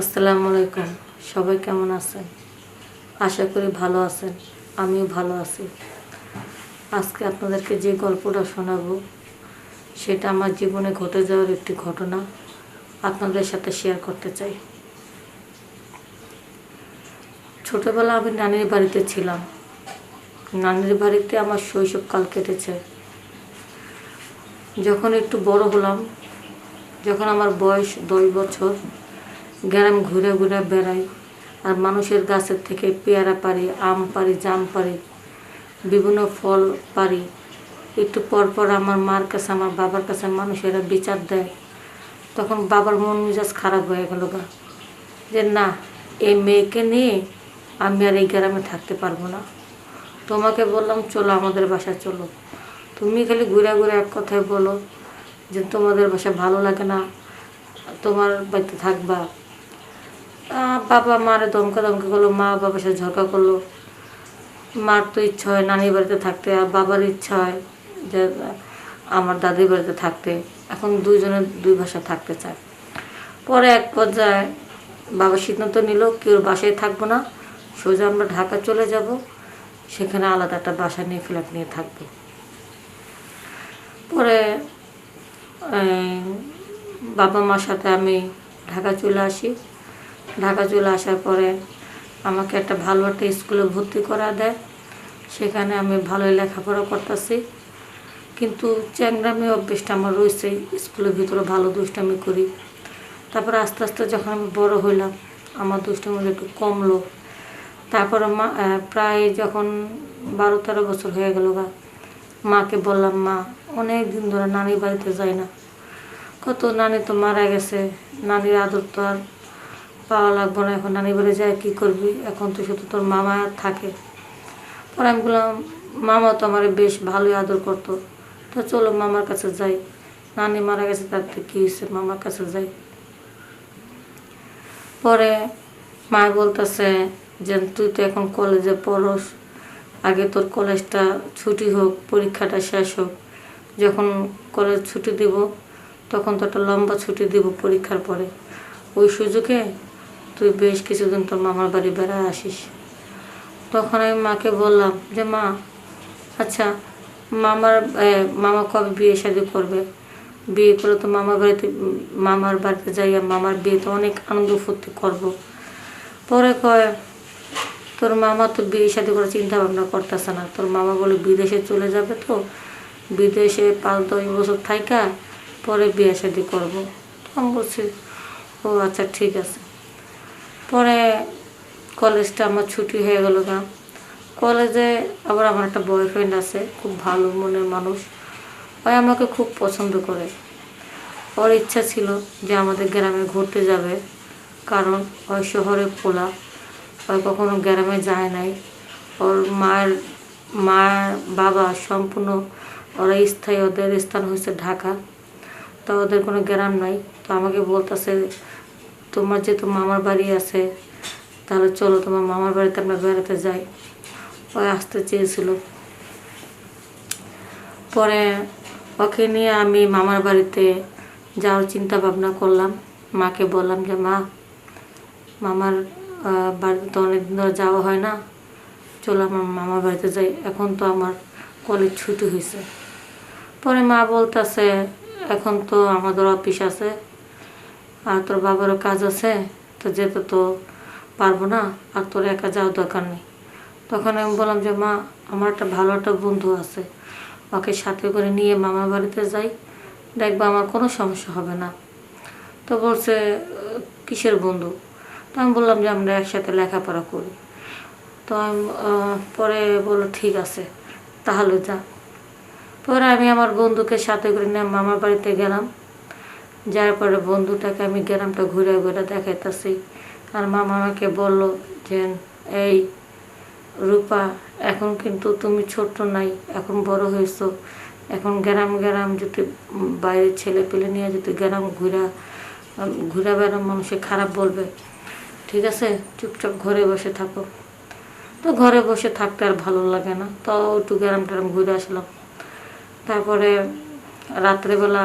আসসালামু আলাইকুম। সবাই কেমন আছেন? আশা করি ভালো আছেন। আমিও ভালো আছি। আজকে আপনাদেরকে যে গল্পটা শোনাবো, সেটা আমার জীবনে ঘটে যাওয়ার একটি ঘটনা আপনাদের সাথে শেয়ার করতে চাই। ছোটবেলা আমি নানির বাড়িতে ছিলাম। নানির বাড়িতে আমার শৈশবকাল কেটেছে। যখন একটু বড় হলাম, যখন আমার বয়স দশ বছর গ্রাম ঘুরে ঘুরে বেড়াই। আর মানুষের গাছের থেকে পেয়ারা পারি আম পারি জাম পারি বিভিন্ন ফল পারি একটু পর পর আমার মার কাছে, আমার বাবার কাছে মানুষেরা বিচার দেয়। তখন বাবার মন মেজাজ খারাপ হয়ে গেল গা। যে না, এই মেয়েকে নিয়ে আমি আর এই গ্রামে থাকতে পারব না। তোমাকে বললাম, চলো আমাদের বাসায় চলো। তুমি খালি ঘুরে ঘুরে এক কথায় বলো যে তোমাদের বাসা ভালো লাগে না, তোমার বাড়িতে থাকবা। বাবা মারে দমকা দমকা করল, মা বাবার সাথে ঝগড়া করল। মার তো ইচ্ছা হয় নানির বাড়িতে থাকতে, আর বাবার ইচ্ছা হয় যে আমার দাদির বাড়িতে থাকতে। এখন দুইজনে দুই ভাষা থাকতে চায়। পরে এক পর্যায়ে বাবা সিদ্ধান্ত নিল, কেউ বাসায় থাকব না, সোজা আমরা ঢাকা চলে যাব। সেখানে আলাদা একটা বাসা নিয়ে ফ্ল্যাট নিয়ে থাকব। পরে বাবা মার সাথে আমি ঢাকা চলে আসি। ঢাকা চলে আসার পরে আমাকে একটা ভালো একটা স্কুলে ভর্তি করা দেয়। সেখানে আমি ভালোই লেখাপড়া করতেছি। কিন্তু চ্যাংরামি অভ্যেসটা আমার রয়েছে, স্কুলের ভিতরে ভালো দুষ্টামি করি। তারপরে আস্তে আস্তে যখন আমি বড় হইলাম, আমার দুষ্টামি একটু কমলো। তারপরে মা প্রায় যখন বারো তেরো বছর হয়ে গেল গা, মাকে বললাম, মা, অনেক দিন ধরে নানির বাড়িতে যাই না। কত নানি তো মারা গেছে, নানির আদর তো আর পাওয়া লাগবে না, এখন নানি বাড়ি যায় কী করবি? এখন তো শুধু তোর মামা থাকে। পরে আমি বললাম, মামা তো আমার বেশ ভালোই আদর করতো। তো চলো, মামার কাছে যাই। নানি মারা গেছে, তার থেকে কী হয়েছে? মামার কাছে যাই। পরে মা বলতেছে যে, তুই তো এখন কলেজে পড়স। আগে তোর কলেজটা ছুটি হোক, পরীক্ষাটা শেষ হোক। যখন কলেজ ছুটি দিব, তখন তো একটা লম্বা ছুটি দিব পরীক্ষার পরে। ওই সুযোগে তুই বেশ কিছুদিন তোর মামার বাড়ি বেড়ায় আসিস। তখন আমি মাকে বললাম যে, মা আচ্ছা মামার মামা কবে বিয়ে শাদি করবে? বিয়ে করে তো মামার বাড়িতে মামার বাড়িতে যাই আর মামার বিয়েতে অনেক আনন্দ ফুর্তি করব। পরে কয়, তোর মামা তো বিয়ে শাদি করার চিন্তা ভাবনা করতেছে না। তোর মামা বলে বিদেশে চলে যাবে তো। বিদেশে পাঁচ, দশ বছর থাইকা, পরে বিয়ে শাদি করব। আমি বলছি, ও আচ্ছা ঠিক আছে। পরে কলেজটা আমার ছুটি হয়ে গেল গা। কলেজে আবার আমার একটা বয়ফ্রেন্ড আছে, খুব ভালো মনের মানুষ। ওই আমাকে খুব পছন্দ করে। ওর ইচ্ছা ছিল যে আমাদের গ্রামে ঘুরতে যাবে, কারণ ওই শহরে পোলা। ওই কখনো গ্রামে যায় নাই। ওর মায়ের মা বাবা সম্পূর্ণ ওরা স্থায়ী, ওদের স্থান হয়েছে ঢাকা। তো ওদের কোনো গ্রাম নাই। তো আমাকে বলতেছে তোমার যেহেতু মামার বাড়ি আছে, তাহলে চলো তোমার মামার বাড়িতে আমরা বেড়াতে যাই। ওই আসতে চেয়েছিল। পরে ওকে নিয়ে আমি মামার বাড়িতে যাওয়ার চিন্তা ভাবনা করলাম। মাকে বললাম যে, মা, মামার বাড়িতে তো অনেকদিন ধরে যাওয়া হয় না। চলো আমার মামার বাড়িতে যাই। এখন তো আমার কলেজ ছুটি হয়েছে পরে মা বলতেছে, এখন তো আমাদের অফিস আছে। আর তোর বাবারও কাজ আছে, তো যেতে তো পারব না, আর তোর একা যাওয়ার দরকার নেই। তখন আমি বললাম যে, মা, আমার একটা ভালো একটা বন্ধু আছে, ওকে সাথে করে নিয়ে মামার বাড়িতে যাই, দেখবা আমার কোনো সমস্যা হবে না। তো বলছে, কিসের বন্ধু? তো আমি বললাম যে, আমরা একসাথে লেখাপড়া করি। তো আমি পরে বলল, ঠিক আছে, তাহলে যা। পরে আমি আমার বন্ধুকে সাথে করে নিয়ে মামার বাড়িতে গেলাম। যার পরে বন্ধুটাকে আমি গ্রামটা ঘুরে ঘুরে দেখাইতেছি। আর মামা আমাকে বলল যে, এই রূপা, এখন কিন্তু তুমি ছোট্ট নাই, এখন বড় হয়েছো। এখন গ্রাম গ্রাম যদি বাইরের ছেলে পেলে নিয়ে যদি গ্রাম ঘুরা ঘুরা বেড়াম মানুষে খারাপ বলবে। ঠিক আছে, চুপচাপ ঘরে বসে থাকো। তো ঘরে বসে থাকতে আর ভালো লাগে না, তো একটু গ্রাম ট্রাম ঘুরে আসলাম। তারপরে রাত্রেবেলা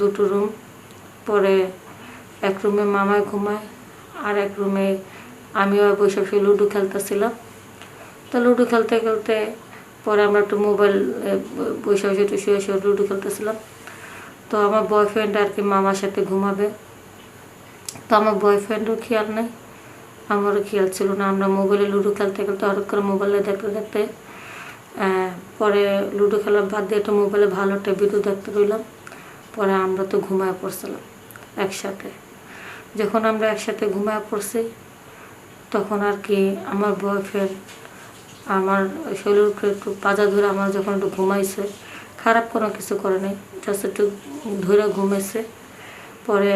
দুটো রুম পরে এক রুমে মামায় ঘুমায়, আর এক রুমে আমিও বসে বসে লুডো খেলতেছিলাম। তো লুডো খেলতে খেলতে পরে আমরা একটু মোবাইল বসে বসে একটু শুয়ে শুয়ে লুডো খেলতেছিলাম। তো আমার বয়ফ্রেন্ড আর কি মামার সাথে ঘুমাবে। তো আমার বয়ফ্রেন্ডও খেয়াল নেই, আমারও খেয়াল ছিল না। আমরা মোবাইলে লুডো খেলতে খেলতে হঠাৎ করে মোবাইলে দেখতে দেখতে পরে লুডো খেলা বাদ দিয়ে একটা মোবাইলে ভালো একটা ভিডিও দেখতে রইলাম পরে আমরা তো ঘুমায় পড়ছিলাম। একসাথে। যখন আমরা একসাথে ঘুমায় পড়ছি, তখন আর কি আমার বয়ফ্রেন্ড আমার শরীরকে একটু পাজা ধরে আমার যখন একটু ঘুমাইছে, খারাপ কোনো কিছু করে নাই জাস্ট একটু ধরে ঘুমাইছে। পরে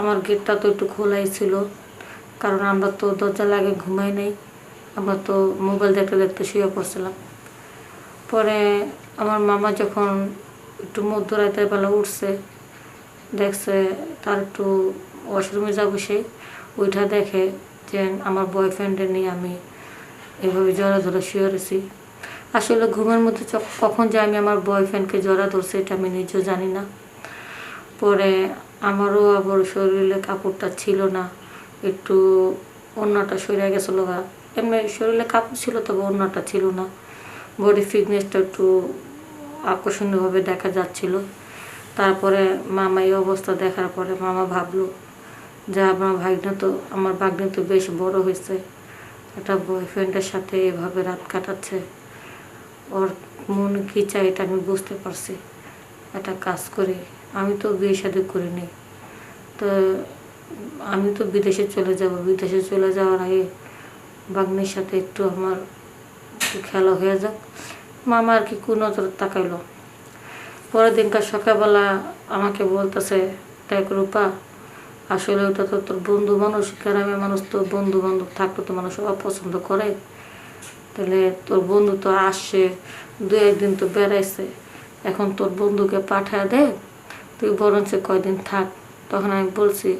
আমার গেটটা তো একটু খোলাই ছিল, কারণ আমরা তো দরজা লাগে ঘুমাই নাই, আমরা তো মোবাইল দেখতে দেখতে শুয়ে পড়ছিলাম। পরে আমার মামা যখন একটু মধ্যরাতের বেলা উঠছে দেখছে তার একটু ওয়াশরুমে যাব সে ওইটা দেখে যে আমার বয়ফ্রেন্ডের নিয়ে আমি এভাবে জড়া ধরে শুয়ে রয়েছি। আসলে ঘুমের মধ্যে কখন যে আমি আমার বয়ফ্রেন্ডকে জড়া ধরছি, এটা আমি নিজেও জানি না। পরে আমারও আবার শরীরে কাপড়টা ছিল না, একটু অন্যটা সরে গেছিল গা। এমনি শরীরে কাপড় ছিল, তবে অন্যটা ছিল না। বডি ফিটনেসটা একটু আকর্ষণীয়ভাবে দেখা যাচ্ছিল। তারপরে মামা এই অবস্থা দেখার পরে মামা ভাবলো, যে আমার ভাগ্নে তো, আমার ভাগ্নে তো বেশ বড় হয়েছে। একটা বয়ফ্রেন্ডের সাথে এভাবে রাত কাটাচ্ছে। ওর মন কী চাই এটা আমি বুঝতে পারছি। একটা কাজ করে, আমি তো বিয়ে শাদি করিনি তো আমি তো বিদেশে চলে যাব। বিদেশে চলে যাওয়ার আগে বাগ্নির সাথে একটু আমার খেলা হয়ে যাক। মামা আর কি কোন নজর তাকাইলো। পরের দিনকার সকালবেলা আমাকে বলতেছে, দেখ রূপা, আসলে ওটা তো তোর বন্ধু মানুষ, গ্রামের মানুষ তো বন্ধু বান্ধব থাকলে তো মানুষ অপছন্দ করে। তাহলে তোর বন্ধু তো আসছে দু একদিন তো বেড়াইছে, এখন তোর বন্ধুকে পাঠায় দে, তুই বরঞ্চ কয়দিন থাক। তখন আমি বলছি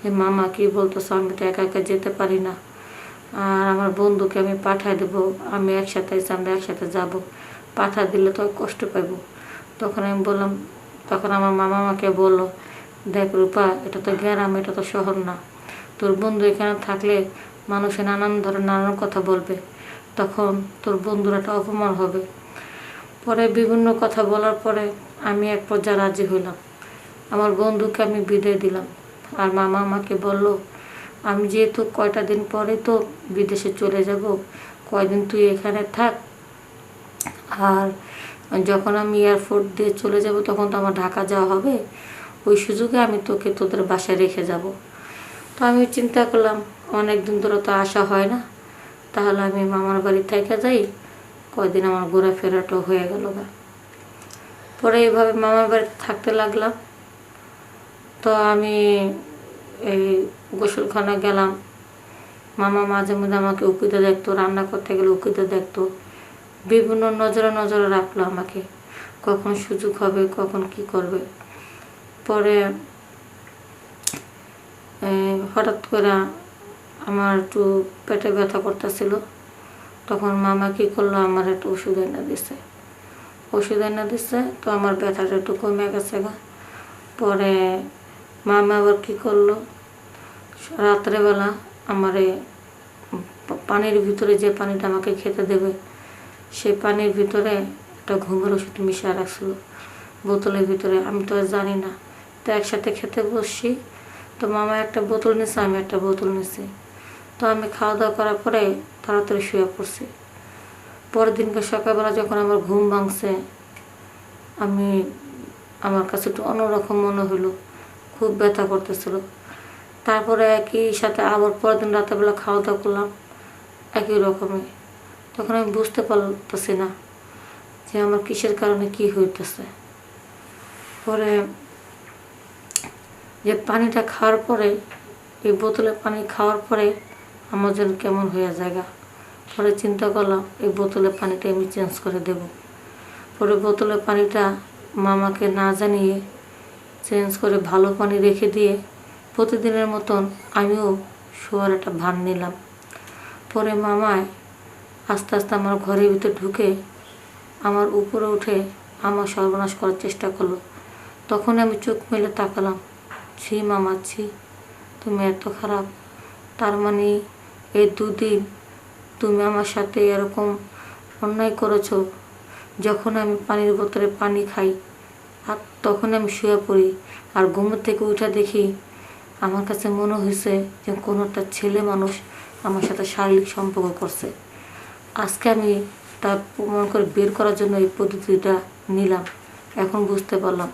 যে মামা, কি বলতেছো? আমি তো একা একা যেতে পারি না। আর আমার বন্ধুকে আমি পাঠায় দেবো, আমি একসাথে আমরা একসাথে যাব। পাঠা দিলে তো কষ্ট পাইব। তখন আমি বললাম, তখন আমার মামা আমাকে বলল, দেখ রূপা, এটা তো গ্রাম, এটা তো শহর না। তোর বন্ধু এখানে থাকলে মানুষে নানান ধরনের, নানান কথা বলবে। তখন তোর বন্ধুর একটা অপমান হবে। পরে বিভিন্ন কথা বলার পরে আমি এক পর্যায়ে রাজি হইলাম। আমার বন্ধুকে আমি বিদায় দিলাম। আর মামা আমাকে বলল, আমি যেহেতু কয়টা দিন পরে তো বিদেশে চলে যাব, কয়দিন তুই এখানে থাক। আর যখন আমি এয়ারপোর্ট দিয়ে চলে যাব, তখন তো আমার ঢাকা যাওয়া হবে। ওই সুযোগে আমি তোকে তোদের বাসায় রেখে যাব। তো আমি চিন্তা করলাম, অনেক দিন ধরে তো আসা হয় না। তাহলে আমি মামার বাড়ি থেকে যাই, কয়দিন আমার ঘোরাফেরাটাও হয়ে গেল গা। পরে এইভাবে মামার বাড়িতে থাকতে লাগলাম। তো আমি এই গোসলখানা গেলাম। মামা মাঝে মধ্যে আমাকে উকিতে দেখতো, রান্না করতে গেলে উকিতে দেখতো। বিভিন্ন নজরে নজরে রাখল আমাকে। কখন সুযোগ হবে, কখন কি করবে। পরে হঠাৎ করে আমার একটু পেটে ব্যথা করতেছিল। তখন মামা কি করল, আমার একটু ওষুধ এনে দিছে। ওষুধ এনে দিছে, তো আমার ব্যথাটা একটু কমে গেছে গা। পরে মামা আবার কি করল, রাত্রেবেলা আমার পানির ভিতরে যে পানিটা আমাকে খেতে দেবে সেই পানির ভিতরে একটা ঘুমের ওষুধ মিশিয়ে রাখছিল, বোতলের ভিতরে, আমি তো জানি না। তো একসাথে খেতে বসছি, তো মামা একটা বোতল নিছে, আমি একটা বোতল নিছি। তো আমি খাওয়া দাওয়া করার পরে তাড়াতাড়ি শুয়ে পড়ছি। পরের দিনকে সকালবেলা যখন আমার ঘুম ভাঙছে, আমি, আমার কাছে একটু অন্যরকম মনে হলো খুব ব্যথা করতেছিল। তারপরে একই সাথে আবার পরের দিন রাতেরবেলা খাওয়া দাওয়া করলাম, একই রকমই। তখন আমি বুঝতে পারতেছি না যে আমার কিসের কারণে কি হইতেছে। পরে যে পানিটা খাওয়ার পরে, এই বোতলে পানি খাওয়ার পরে আমার যেন কেমন হয়ে জায়গা। পরে চিন্তা করলাম, এই বোতলের পানিটা আমি চেঞ্জ করে দেব। পরে বোতলের পানিটা মামাকে না জানিয়ে চেঞ্জ করে ভালো পানি রেখে দিয়ে প্রতিদিনের মতন আমিও শোয়ার একটা ভান নিলাম। পরে মামায় আস্তে আস্তে আমার ঘরের ভিতর ঢুকে আমার উপরে উঠে আমার সর্বনাশ করার চেষ্টা করল। তখন আমি চোখ মেলে তাকালাম। ছি মামা, ছি, তুমি এত খারাপ। তার মানে এই দুদিন তুমি আমার সাথে এরকম অন্যায় করেছ, যখন আমি পানির বোতলে পানি খাই। আর তখন আমি শুয়ে পড়ি আর ঘুমের থেকে উঠে দেখি আমার কাছে মনে হয়েছে যে কোনো একটা ছেলে মানুষ আমার সাথে শারীরিক সম্পর্ক করছে। আজকে আমি তা প্রমাণ করে বের করার জন্য এই পদ্ধতিটা নিলাম। এখন বুঝতে পারলাম।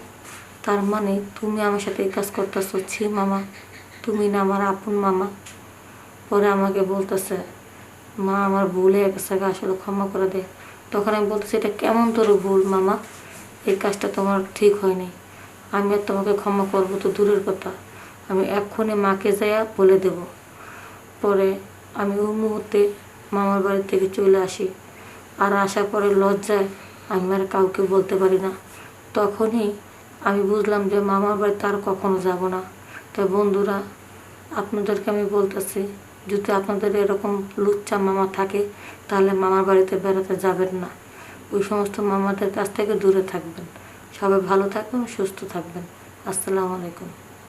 তার মানে তুমি আমার সাথে এই কাজ করতেছো। ছি মামা, তুমি না আমার আপন মামা। পরে আমাকে বলতেছে, মা, আমার ভুল হয়ে গেছে আসলে ক্ষমা করে দে। তখন আমি বলতেছি, এটা কেমন তোর ভুল মামা? এই কাজটা তোমার ঠিক হয়নি। আমি আর তোমাকে ক্ষমা করব তো দূরের কথা। আমি এক্ষুনি মাকে যাইয়া বলে দেব। পরে আমি ওই মুহূর্তে মামার বাড়ি থেকে চলে আসি। আর আসার পরে লজ্জায় আমি আর কাউকে বলতে পারি না। তখনই আমি বুঝলাম যে মামার বাড়িতে আর কখনো যাব না। তাই বন্ধুরা, আপনাদেরকে আমি বলতেছি, যদি আপনাদের এরকম লুচ্চা মামা থাকে, তাহলে মামার বাড়িতে বেড়াতে যাবেন না। ওই সমস্ত মামাদের কাছ থেকে দূরে থাকবেন। সবাই ভালো থাকবেন, সুস্থ থাকবেন। আসসালামু আলাইকুম।